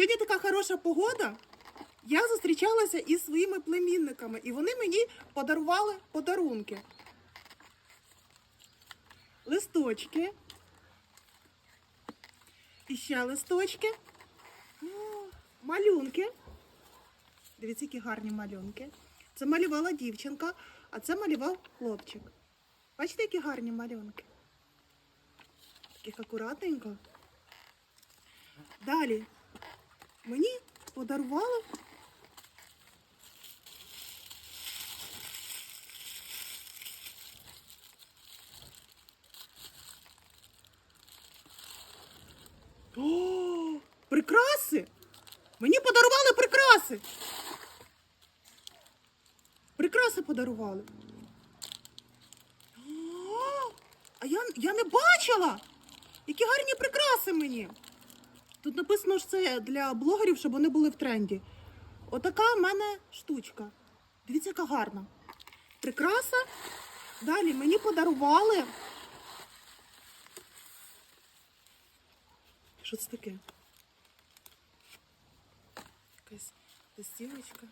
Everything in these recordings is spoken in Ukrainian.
Сьогодні така хороша погода. Я зустрічалася із своїми племінниками, і вони мені подарували подарунки. Листочки. І ще листочки. О, малюнки. Дивіться, які гарні малюнки. Це малювала дівчинка, а це малював хлопчик. Бачите, які гарні малюнки? Таких акуратненько. Далі мені подарували О, прикраси! Мені подарували прикраси! Прикраси подарували. О, а я, я не бачила! Які гарні прикраси мені! Тут написано, що це для блогерів, щоб вони були в тренді. Отака в мене штучка. Дивіться, яка гарна. Прикраса. Далі мені подарували. Що це таке? Якась листівочка.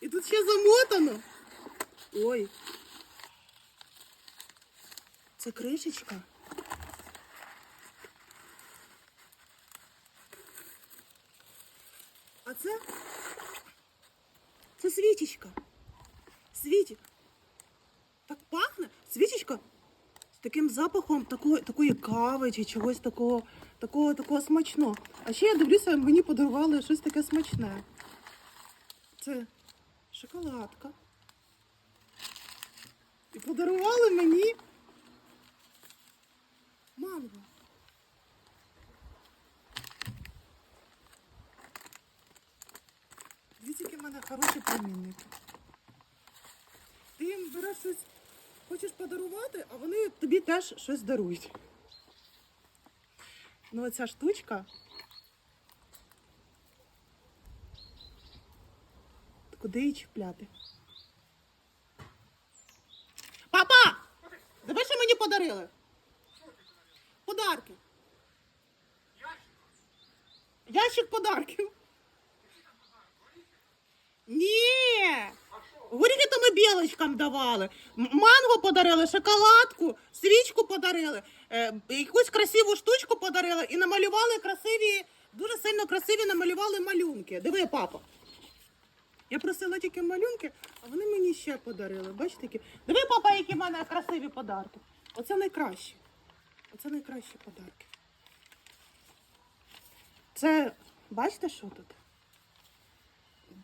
І тут ще замотано. Ой. Це кришечка. А це. Це свічечка. Світік. Так пахне. Свічечка з таким запахом такої, такої кави чи чогось такого, такого, такого смачного. А ще я дивлюся, мені подарували щось таке смачне. Це шоколадка. І подарували мені манго. Дивіться, в мене хороші племінники. Ти їм береш щось, хочеш подарувати, а вони тобі теж щось дарують. Ну, оця штучка. Куди її чіпляти? Папа! Диви, що мені подарили? Подарки. Ящик подарків. Ні. Горіхи то ми білочкам давали. Манго подарили, шоколадку, свічку подарили, е, якусь красиву штучку подарили і намалювали красиві, дуже сильно красиві намалювали малюнки. Диви, папа. Я просила тільки малюнки, а вони мені ще подарили. Бачите, які. Диви, папа, які в мене красиві подарки. Оце найкращі. Оце найкращі подарки. Це, бачите, що тут?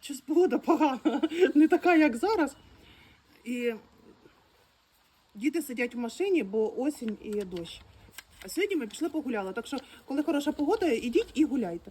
Щось погода погана, не така, як зараз. І діти сидять в машині, бо осінь і дощ. А сьогодні ми пішли погуляли. Так що, коли хороша погода, ідіть і гуляйте.